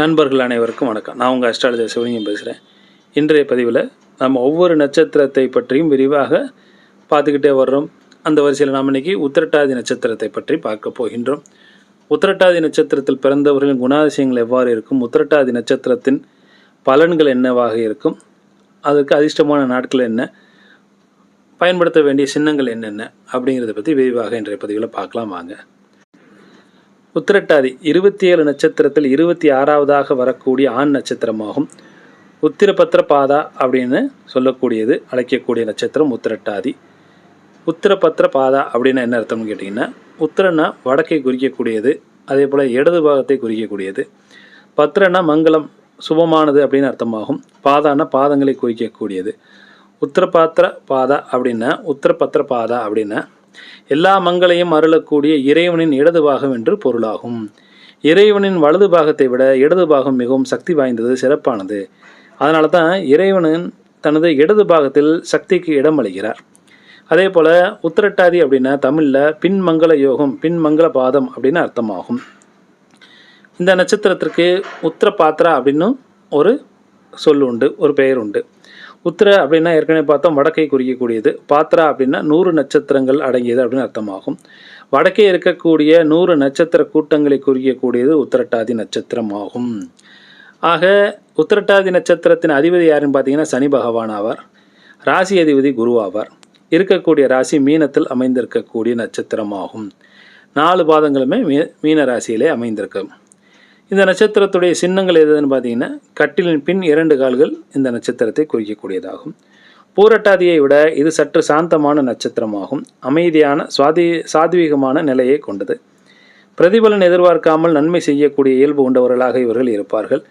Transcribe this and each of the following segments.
நண்பர்கள் அனைவருக்கும் வணக்கம். நான் உங்கள் அஸ்ட்ராலஜர் சிவலிங்கம் பேசுகிறேன் இன்றைய பதிவில் நம்ம ஒவ்வொரு நட்சத்திரத்தை பற்றியும் விரிவாக பார்த்துக்கிட்டே வர்றோம். அந்த வரிசையில் நாம் இன்றைக்கி உத்திரட்டாதி நட்சத்திரத்தை பற்றி பார்க்க போகின்றோம். உத்திரட்டாதி நட்சத்திரத்தில் பிறந்தவர்களின் குணாதிசயங்கள் எவ்வாறு இருக்கும்? உத்திரட்டாதி நட்சத்திரத்தின் பலன்கள் என்னவாக இருக்கும்? அதற்கு அதிர்ஷ்டமான நாட்கள் என்ன? பயன்படுத்த வேண்டிய சின்னங்கள் என்னென்ன? அப்படிங்கிறத பற்றி விரிவாக இன்றைய பதிவில் பார்க்கலாம் வாங்க. உத்திரட்டாதி இருபத்தி ஏழு நட்சத்திரத்தில் இருபத்தி ஆறாவதாக வரக்கூடிய ஆண் நட்சத்திரமாகும். உத்திரபத்திர பாதா அப்படின்னு சொல்லக்கூடியது அழைக்கக்கூடிய நட்சத்திரம் உத்திரட்டாதி. உத்திரபத்திர பாதா அப்படின்னு என்ன அர்த்தம்னு கேட்டிங்கன்னா உத்திரன்னா வடக்கை குறிக்கக்கூடியது அதே போல் இடது பாகத்தை குறிக்கக்கூடியது. பத்திரன்னா மங்களம் சுபமானது அப்படின்னு அர்த்தமாகும். பாதான்னா பாதங்களை குறிக்கக்கூடியது. உத்திரபாத்திர பாதா அப்படின்னா உத்திரபத்திர பாதா அப்படின்னா எல்லா மங்களையும் அருளக்கூடிய இறைவனின் இடது பாகம் என்று பொருளாகும். இறைவனின் வலது பாகத்தை விட இடது பாகம் மிகவும் சக்தி வாய்ந்தது சிறப்பானது. அதனால தான் இறைவனின் தனது இடது பாகத்தில் சக்திக்கு இடம் அளிக்கிறார் அதே போல் உத்திரட்டாதி அப்படின்னா தமிழில் பின்மங்கள யோகம் பின்மங்கள பாதம் அப்படின்னு அர்த்தமாகும். இந்த நட்சத்திரத்திற்கு உத்திர பாத்திரா அப்படின்னு ஒரு சொல் உண்டு ஒரு பெயர் உண்டு. உத்திர அப்படின்னா ஏற்கனவே பார்த்தோம் வடக்கை குறிக்கக்கூடியது. பாத்ரா அப்படின்னா நூறு நட்சத்திரங்கள் அடங்கியது அப்படின்னு அர்த்தமாகும். வடக்கே இருக்கக்கூடிய நூறு நட்சத்திர கூட்டங்களை குறிக்கக்கூடியது உத்திரட்டாதி நட்சத்திரம் ஆகும் ஆக உத்திரட்டாதி நட்சத்திரத்தின் அதிபதி யாருன்னு பார்த்தீங்கன்னா சனி பகவான் ஆவார். ராசி அதிபதி குரு ஆவார். இருக்கக்கூடிய ராசி மீனத்தில் அமைந்திருக்கக்கூடிய நட்சத்திரமாகும். நாலு பாதங்களுமே மீ மீன ராசியிலே அமைந்திருக்கும் இந்த நட்சத்திரத்துடைய சின்னங்கள் எதுன்னு பார்த்தீங்கன்னா கட்டிலின் பின் இரண்டு கால்கள் இந்த நட்சத்திரத்தை குறிக்கக்கூடியதாகும். பூரட்டாதியை விட இது சற்று சாந்தமான நட்சத்திரமாகும். அமைதியான சுவாதி சாத்வீகமான நிலையை கொண்டது. பிரதிபலன் எதிர்பார்க்காமல் நன்மை செய்யக்கூடிய இயல்பு கொண்டவர்களாக இவர்கள் இருப்பார்கள்.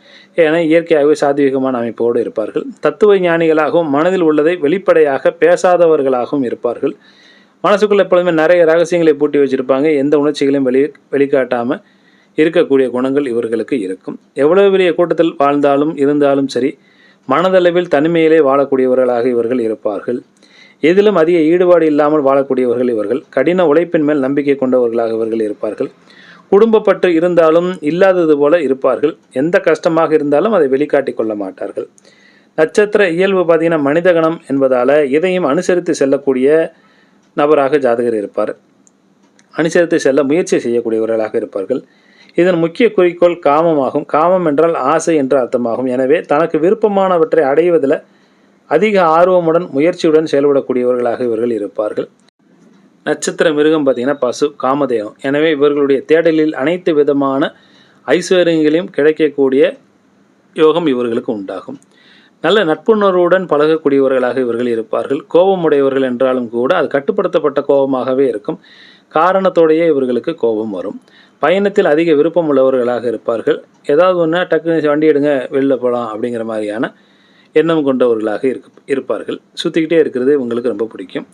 என இயற்கையாகவே சாத்வீகமான அமைப்போடு இருப்பார்கள். தத்துவ ஞானிகளாகவும் மனதில் உள்ளதை வெளிப்படையாக பேசாதவர்களாகவும் இருப்பார்கள். மனசுக்குள்ள எப்பொழுதுமே நிறைய ரகசியங்களை பூட்டி வச்சுருப்பாங்க. எந்த உணர்ச்சிகளையும் வெளி வெளிக்காட்டாமல் இருக்கக்கூடிய குணங்கள் இவர்களுக்கு இருக்கும். எவ்வளவு பெரிய கூட்டத்தில் வாழ்ந்தாலும் இருந்தாலும் சரி மனதளவில் தனிமையிலே வாழக்கூடியவர்களாக இவர்கள் இருப்பார்கள். எதிலும் அதிக ஈடுபாடு இல்லாமல் வாழக்கூடியவர்கள் இவர்கள் கடின உழைப்பின் மேல் நம்பிக்கை கொண்டவர்களாக இவர்கள் இருப்பார்கள். குடும்பப்பட்டு இருந்தாலும் இல்லாதது போல இருப்பார்கள். எந்த கஷ்டமாக இருந்தாலும் அதை வெளிக்காட்டி கொள்ள மாட்டார்கள். நட்சத்திர இயல்பு பார்த்தீங்கன்னா மனிதகணம் என்பதால் இதையும் அனுசரித்து செல்லக்கூடிய நபராக ஜாதகர் இருப்பார். அனுசரித்து செல்ல முயற்சி செய்யக்கூடியவர்களாக இருப்பார்கள். இதன் முக்கிய குறிக்கோள் காமமாகும். காமம் என்றால் ஆசை என்ற அர்த்தமாகும். எனவே தனக்கு விருப்பமானவற்றை அடைவதில் அதிக ஆர்வமுடன் முயற்சியுடன் செயல்படக்கூடியவர்களாக இவர்கள் இருப்பார்கள். நட்சத்திர மிருகம் பார்த்தீங்கன்னா பசு காமதேவம். எனவே இவர்களுடைய தேடலில் அனைத்து விதமான ஐஸ்வர்யங்களையும் கிடைக்கக்கூடிய யோகம் இவர்களுக்கு உண்டாகும். நல்ல நட்புணர்வுடன் பழகக்கூடியவர்களாக இவர்கள் இருப்பார்கள். கோபமுடையவர்கள் என்றாலும் கூட அது கட்டுப்படுத்தப்பட்ட கோபமாகவே இருக்கும். காரணத்தோடையே இவர்களுக்கு கோபம் வரும். பயணத்தில் அதிக விருப்பம் உள்ளவர்களாக இருப்பார்கள். ஏதாவது ஒன்று டக்குன்னு வண்டி எடுங்க வெளில போகலாம் அப்படிங்கிற மாதிரியான எண்ணம் கொண்டவர்களாக இருக்க இருப்பார்கள். சுற்றிக்கிட்டே இருக்கிறது இவங்களுக்கு ரொம்ப பிடிக்கும்.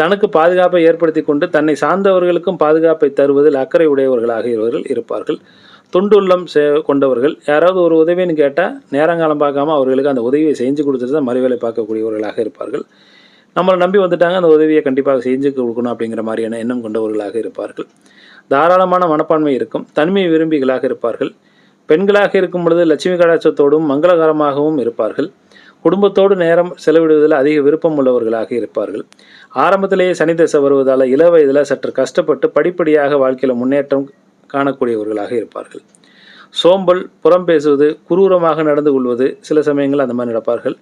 தனக்கு பாதுகாப்பை ஏற்படுத்தி கொண்டு தன்னை சார்ந்தவர்களுக்கும் பாதுகாப்பை தருவதில் அக்கறை உடையவர்களாக இவர்கள் இருப்பார்கள். துண்டுள்ளம் சே கொண்டவர்கள். யாராவது ஒரு உதவின்னு கேட்டால் நேரங்காலம் பார்க்காம அவர்களுக்கு அந்த உதவியை செஞ்சு கொடுத்துட்டு தான் மறுவேலை பார்க்கக்கூடியவர்களாக இருப்பார்கள். நம்மளை நம்பி வந்துட்டாங்க அந்த உதவியை கண்டிப்பாக செஞ்சு கொடுக்கணும் அப்படிங்கிற மாதிரியான எண்ணம் கொண்டவர்களாக இருப்பார்கள். தாராளமான மனப்பான்மை இருக்கும். தனிமை விரும்பிகளாக இருப்பார்கள். பெண்களாக இருக்கும் பொழுது லட்சுமி கடாட்சத்தோடும் மங்களகரமாகவும் இருப்பார்கள். குடும்பத்தோடு நேரம் செலவிடுவதில் அதிக விருப்பம் உள்ளவர்களாக இருப்பார்கள். ஆரம்பத்திலேயே சனி தசை வருவதால் இள வயதில் சற்று கஷ்டப்பட்டு படிப்படியாக வாழ்க்கையில் முன்னேற்றம் காணக்கூடியவர்களாக இருப்பார்கள். சோம்பல் புறம் பேசுவது குரூரமாக நடந்து கொள்வது சில சமயங்கள் அந்த மாதிரி நடப்பார்கள்.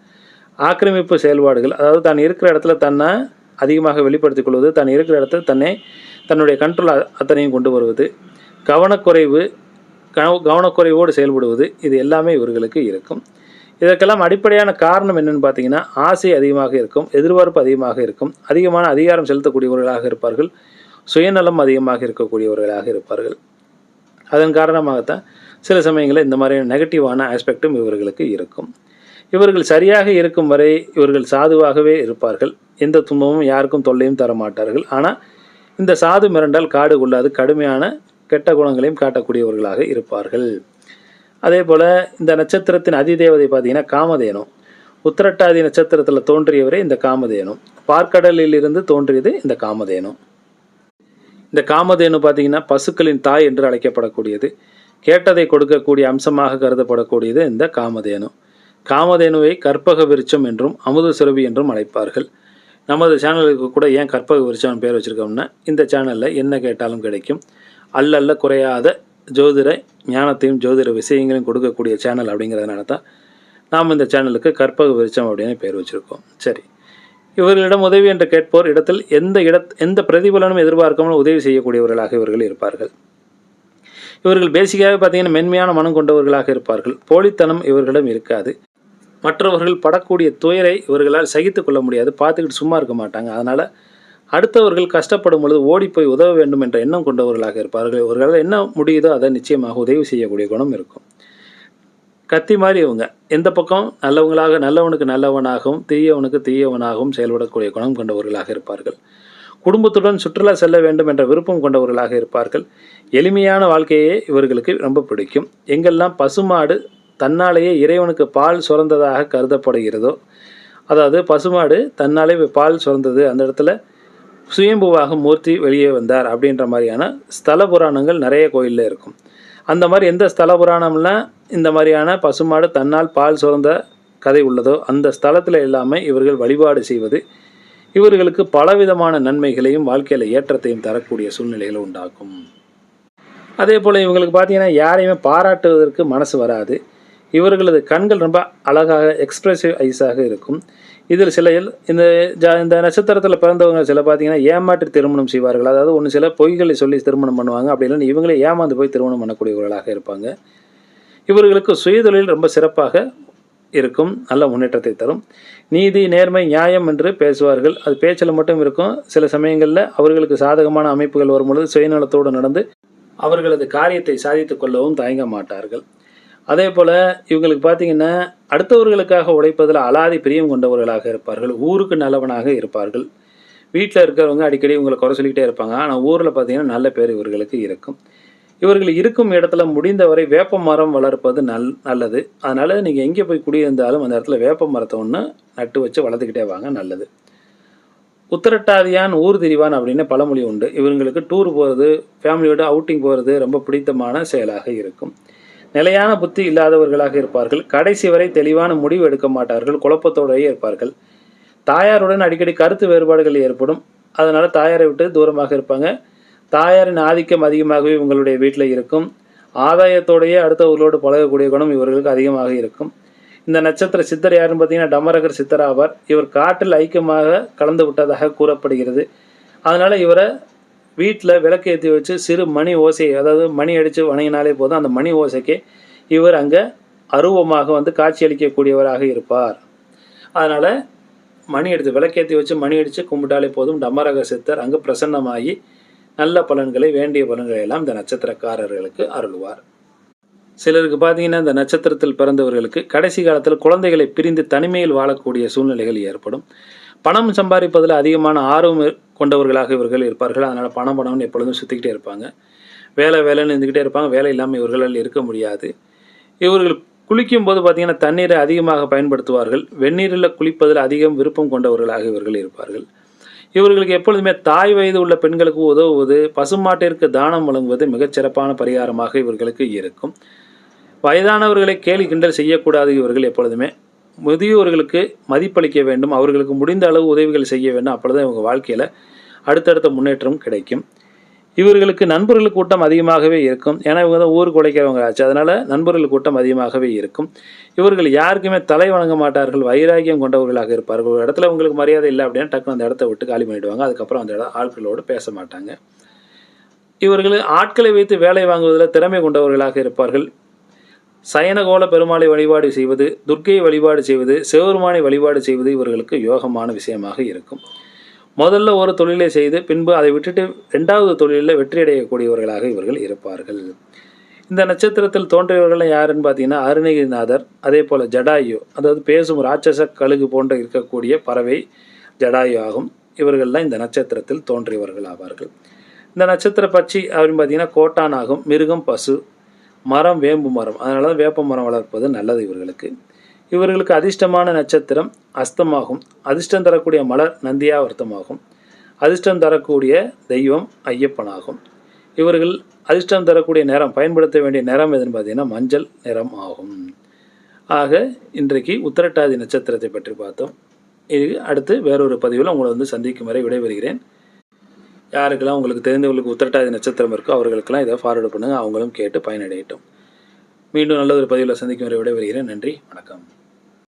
ஆக்கிரமிப்பு செயல்பாடுகள் அதாவது தான் இருக்கிற இடத்துல தன்னை அதிகமாக வெளிப்படுத்திக் கொள்வது தான் இருக்கிற இடத்த தன்னை தன்னுடைய கண்ட்ரோல் அத்தனையும் கொண்டு வருவது. கவனக்குறைவு கவனக்குறைவோடு செயல்படுவது இது எல்லாமே இவர்களுக்கு இருக்கும். இதற்கெல்லாம் அடிப்படையான காரணம் என்னென்னு பார்த்தீங்கன்னா ஆசை அதிகமாக இருக்கும் எதிர்பார்ப்பு அதிகமாக இருக்கும் அதிகமான அதிகாரம் செலுத்தக்கூடியவர்களாக இருப்பார்கள் சுயநலம் அதிகமாக இருக்கக்கூடியவர்களாக இருப்பார்கள். அதன் காரணமாகத்தான் சில சமயங்களில் இந்த மாதிரியான நெகட்டிவான ஆஸ்பெக்டும் இவர்களுக்கு இருக்கும். இவர்கள் சரியாக இருக்கும் வரை இவர்கள் சாதுவாகவே இருப்பார்கள். எந்த துன்பமும் யாருக்கும் தொல்லையும் தர மாட்டார்கள் ஆனால் இந்த சாது மிரண்டால் காடு கொள்ளாது கடுமையான கெட்ட குணங்களையும் காட்டக்கூடியவர்களாக இருப்பார்கள். அதே போல் இந்த நட்சத்திரத்தின் அதிதேவதை பார்த்தீங்கன்னா காமதேனு. உத்திரட்டாதி நட்சத்திரத்தில் தோன்றியவரே இந்த காமதேனு. பார்க்கடலில் இருந்து தோன்றியது இந்த காமதேனு. இந்த காமதேனு பார்த்தீங்கன்னா பசுக்களின் தாய் என்று அழைக்கப்படக்கூடியது. கேட்டதை கொடுக்கக்கூடிய அம்சமாக கருதப்படக்கூடியது இந்த காமதேனு. காமதேனுவை கற்பக விருட்சம் என்றும் அமுத சுரபி என்றும் அழைப்பார்கள். நமது சேனலுக்கு கூட ஏன் கற்பக விருட்சம் பேர் வச்சுருக்கோம்னா இந்த சேனலில் என்ன கேட்டாலும் கிடைக்கும். அல்லல்ல குறையாத ஜோதிட ஞானத்தையும் ஜோதிட விஷயங்களையும் கொடுக்கக்கூடிய சேனல் அப்படிங்கிறதுனால தான் நாம் இந்த சேனலுக்கு கற்பக விருட்சம் அப்படின்னு பேர் வச்சுருக்கோம். சரி. இவர்களிடம் உதவி என்று கேட்போர் இடத்தில் எந்த இட எந்த பிரதிபலனும் எதிர்பார்க்காமல் உதவி செய்யக்கூடியவர்களாக இவர்கள் இருப்பார்கள். இவர்கள் பேசிக்காகவே பார்த்தீங்கன்னா மென்மையான மனம் கொண்டவர்களாக இருப்பார்கள். போலித்தனம் இவர்களிடம் இருக்காது. மற்றவர்கள் படக்கூடிய துயரை இவர்களால் சகித்து கொள்ள முடியாது பார்த்துக்கிட்டு சும்மா இருக்க மாட்டாங்க. அதனால் அடுத்தவர்கள் கஷ்டப்படும் பொழுது ஓடிப்போய் உதவ வேண்டும் என்ற எண்ணம் கொண்டவர்களாக இருப்பார்கள். இவர்களால் என்ன முடியுதோ அதை நிச்சயமாக உதவி செய்யக்கூடிய குணம் இருக்கும். கத்தி மாதிரி இவங்க. எந்த பக்கம்? நல்லவங்களாக நல்லவனுக்கு நல்லவனாகவும் தீயவனுக்கு தீயவனாகவும் செயல்படக்கூடிய குணம் கொண்டவர்களாக இருப்பார்கள். குடும்பத்துடன் சுற்றுலா செல்ல வேண்டும் என்ற விருப்பம் கொண்டவர்களாக இருப்பார்கள். எளிமையான வாழ்க்கையே இவர்களுக்கு ரொம்ப பிடிக்கும். எங்கெல்லாம் பசுமாடு தன்னாலேயே இறைவனுக்கு பால் சுரந்ததாக கருதப்படுகிறதோ அதாவது பசுமாடு தன்னாலே பால் சுரந்தது அந்த இடத்துல சுயம்புவாக மூர்த்தி வெளியே வந்தார் அப்படின்ற மாதிரியான ஸ்தல புராணங்கள் நிறைய கோயிலில் இருக்கும். அந்த மாதிரி எந்த ஸ்தல புராணம்லாம் இந்த மாதிரியான பசுமாடு தன்னால் பால் சுரந்த கதை உள்ளதோ அந்த ஸ்தலத்தில் இல்லாமல் இவர்கள் வழிபாடு செய்வது இவர்களுக்கு பலவிதமான நன்மைகளையும் வாழ்க்கையில் ஏற்றத்தையும் தரக்கூடிய சூழ்நிலைகளை உண்டாக்கும். அதே போல் இவங்களுக்கு பார்த்தீங்கன்னா யாரையுமே பாராட்டுவதற்கு மனசு வராது. இவர்களது கண்கள் ரொம்ப அழகாக எக்ஸ்பிரசிவ் ஐஸாக இருக்கும். இதில் சில இந்த ஜா இந்த நட்சத்திரத்தில் பிறந்தவங்க சில பார்த்தீங்கன்னா ஏமாற்றி திருமணம் செய்வார்கள். அதாவது ஒன்று சில பொய்களை சொல்லி திருமணம் பண்ணுவாங்க. அப்படி இல்லைன்னு இவங்களே ஏமாந்து போய் திருமணம் பண்ணக்கூடியவர்களாக இருப்பாங்க. இவர்களுக்கு சுயதொழில் ரொம்ப சிறப்பாக இருக்கும். நல்ல முன்னேற்றத்தை தரும். நீதி நேர்மை நியாயம் என்று பேசுவார்கள். அது பேச்சில் மட்டும் இருக்கும். சில சமயங்களில் அவர்களுக்கு சாதகமான அமைப்புகள் வரும்பொழுது சுயநலத்தோடு நடந்து அவர்களது காரியத்தை சாதித்துக் கொள்ளவும் தயங்க மாட்டார்கள். அதே போல் இவங்களுக்கு பார்த்தீங்கன்னா அடுத்தவர்களுக்காக உழைப்பதில் அலாதி பிரியம் கொண்டவர்களாக இருப்பார்கள் ஊருக்கு நல்லவனாக இருப்பார்கள். வீட்டில் இருக்கிறவங்க அடிக்கடி இவங்களை குறை சொல்லிக்கிட்டே இருப்பாங்க. ஆனால் ஊரில் பார்த்தீங்கன்னா நல்ல பேர் இவர்களுக்கு இருக்கும். இவர்கள் இருக்கும் இடத்துல முடிந்தவரை வேப்ப மரம் வளர்ப்பது நல் நல்லது. அதனால் நீங்கள் எங்கே போய் குடியிருந்தாலும் அந்த இடத்துல வேப்ப மரத்தை ஒன்று நட்டு வச்சு வளர்த்துக்கிட்டே வாங்க நல்லது. உத்தரட்டாதியான் ஊர் திரிவான் அப்படின்னு பழமொழி உண்டு. இவங்களுக்கு டூர் போகிறது ஃபேமிலியோட அவுட்டிங் போகிறது ரொம்ப பிடித்தமான செயலாக இருக்கும். நிலையான புத்தி இல்லாதவர்களாக இருப்பார்கள். கடைசி வரை தெளிவான முடிவு எடுக்க மாட்டார்கள். குழப்பத்தோடயே இருப்பார்கள். தாயாருடன் அடிக்கடி கருத்து வேறுபாடுகள் ஏற்படும். அதனால் தாயாரை விட்டு தூரமாக இருப்பாங்க. தாயாரின் ஆதிக்கம் அதிகமாகவே உங்களுடைய வீட்டில் இருக்கும். ஆதாயத்தோடையே அடுத்தவர்களோடு பழகக்கூடிய குணம் இவர்களுக்கு அதிகமாக இருக்கும். இந்த நட்சத்திர சித்தர் யாருன்னு பார்த்தீங்கன்னா டமரகர் சித்தர் ஆவார். இவர் காட்டில் ஐக்கியமாக கலந்து விட்டதாக கூறப்படுகிறது. அதனால் இவரை வீட்டில் விளக்கு ஏற்றி வச்சு சிறு மணி ஓசை அதாவது மணி அடித்து வணங்கினாலே போதும் அந்த மணி ஓசைக்கு இவர் அங்கே அருவமாக வந்து காட்சியளிக்கக்கூடியவராக இருப்பார். அதனால் மணி எடுத்து விளக்கேற்றி வச்சு மணி அடித்து கும்பிட்டாலே போதும் டமரக சித்தர் அங்கு பிரசன்னமாகி நல்ல பலன்களை வேண்டிய பலன்களை எல்லாம் இந்த நட்சத்திரக்காரர்களுக்கு அருள்வார். சிலருக்கு பார்த்தீங்கன்னா இந்த நட்சத்திரத்தில் பிறந்தவர்களுக்கு கடைசி காலத்தில் குழந்தைகளை பிரிந்து தனிமையில் வாழக்கூடிய சூழ்நிலைகள் ஏற்படும். பணம் சம்பாதிப்பதில் அதிகமான ஆர்வம் கொண்டவர்களாக இவர்கள் இருப்பார்கள். அதனால் பணம் பணம்னு எப்பொழுதும் சுற்றிக்கிட்டே இருப்பாங்க. வேலை வேலைன்னு இருந்துக்கிட்டே இருப்பாங்க. வேலை இல்லாமல் இவர்களால் இருக்க முடியாது. இவர்கள் குளிக்கும் போது பார்த்தீங்கன்னா தண்ணீரை அதிகமாக பயன்படுத்துவார்கள். வெந்நீரில் குளிப்பதில் அதிகம் விருப்பம் கொண்டவர்களாக இவர்கள் இருப்பார்கள். இவர்களுக்கு எப்பொழுதுமே தாய் வயது உள்ள பெண்களுக்கு உதவுவது பசுமாட்டிற்கு தானம் வழங்குவது மிகச்சிறப்பான பரிகாரமாக இவர்களுக்கு இருக்கும். வயதானவர்களை கேலி கிண்டல் செய்யக்கூடாது இவர்கள் எப்பொழுதுமே. முதியோர்களுக்கு மதிப்பளிக்க வேண்டும். அவர்களுக்கு முடிந்த அளவு உதவிகள் செய்ய வேண்டும். அப்பொழுது இவங்க வாழ்க்கையில் அடுத்தடுத்த முன்னேற்றம் கிடைக்கும். இவர்களுக்கு நண்பர்கள் கூட்டம் அதிகமாகவே இருக்கும். ஏன்னா இவங்க தான் ஊர் குலைக்கிறவங்க ஆச்சு. அதனால் நண்பர்கள் கூட்டம் அதிகமாகவே இருக்கும். இவர்கள் யாருக்குமே தலை வணங்க மாட்டார்கள். வைராகியம் கொண்டவர்களாக இருப்பார்கள். ஒரு இடத்துல உங்களுக்கு மரியாதை இல்லை அப்படின்னா டக்குனு அந்த இடத்த விட்டு காலி பண்ணிவிடுவாங்க அதுக்கப்புறம் அந்த இடம் ஆட்களோடு பேச மாட்டாங்க. இவர்கள் ஆட்களை வைத்து வேலை வாங்குவதில் திறமை கொண்டவர்களாக இருப்பார்கள். சயனகோல பெருமாளை வழிபாடு செய்வது துர்க்கையை வழிபாடு செய்வது சிவபெருமானை வழிபாடு செய்வது இவர்களுக்கு யோகமான விஷயமாக இருக்கும். முதல்ல ஒரு தொழிலை செய்து பின்பு அதை விட்டுட்டு ரெண்டாவது தொழிலில் வெற்றியடையக்கூடியவர்களாக இவர்கள் இருப்பார்கள். இந்த நட்சத்திரத்தில் தோன்றியவர்கள் யாருன்னு பார்த்தீங்கன்னா அருணகிரிநாதர் அதே போல் ஜடாயு அதாவது பேசும் ராட்சச கழுகு போன்ற இருக்கக்கூடிய பறவை ஜடாயு ஆகும். இவர்கள்லாம் இந்த நட்சத்திரத்தில் தோன்றியவர்கள் ஆவார்கள். இந்த நட்சத்திர பட்சி அப்படின்னு பார்த்தீங்கன்னா கோட்டான் ஆகும் மிருகம் பசு மரம் வேம்பு மரம். அதனால தான் வேப்ப மரம் வளர்ப்பது நல்லது இவர்களுக்கு. இவர்களுக்கு அதிர்ஷ்டமான நட்சத்திரம் அஸ்தமாகும். அதிர்ஷ்டம் தரக்கூடிய மலர் நந்தியாவர்த்தமாகும் அதிர்ஷ்டம் தரக்கூடிய தெய்வம் ஐயப்பனாகும். இவர்கள் அதிர்ஷ்டம் தரக்கூடிய நேரம் பயன்படுத்த வேண்டிய நிறம் எதுன்னு பார்த்தீங்கன்னா மஞ்சள் நிறம் ஆகும். ஆக இன்றைக்கு உத்தரட்டாதி நட்சத்திரத்தை பற்றி பார்த்தோம். இது அடுத்து வேறொரு பதிவில் உங்களை வந்து சந்திக்கும் வரை விடைபெறுகிறேன். யாருக்கெல்லாம் உங்களுக்கு தெரிந்தவங்களுக்கு உத்தரட்டாதி நட்சத்திரம் இருக்கோ அவர்களுக்கெல்லாம் இதை ஃபார்வர்டு பண்ணுங்கள் அவங்களும் கேட்டு பயனடையட்டும். மீண்டும் நல்ல ஒரு பதிவில் சந்திக்கும் வரை விடைபெறுகிறேன். நன்றி வணக்கம்.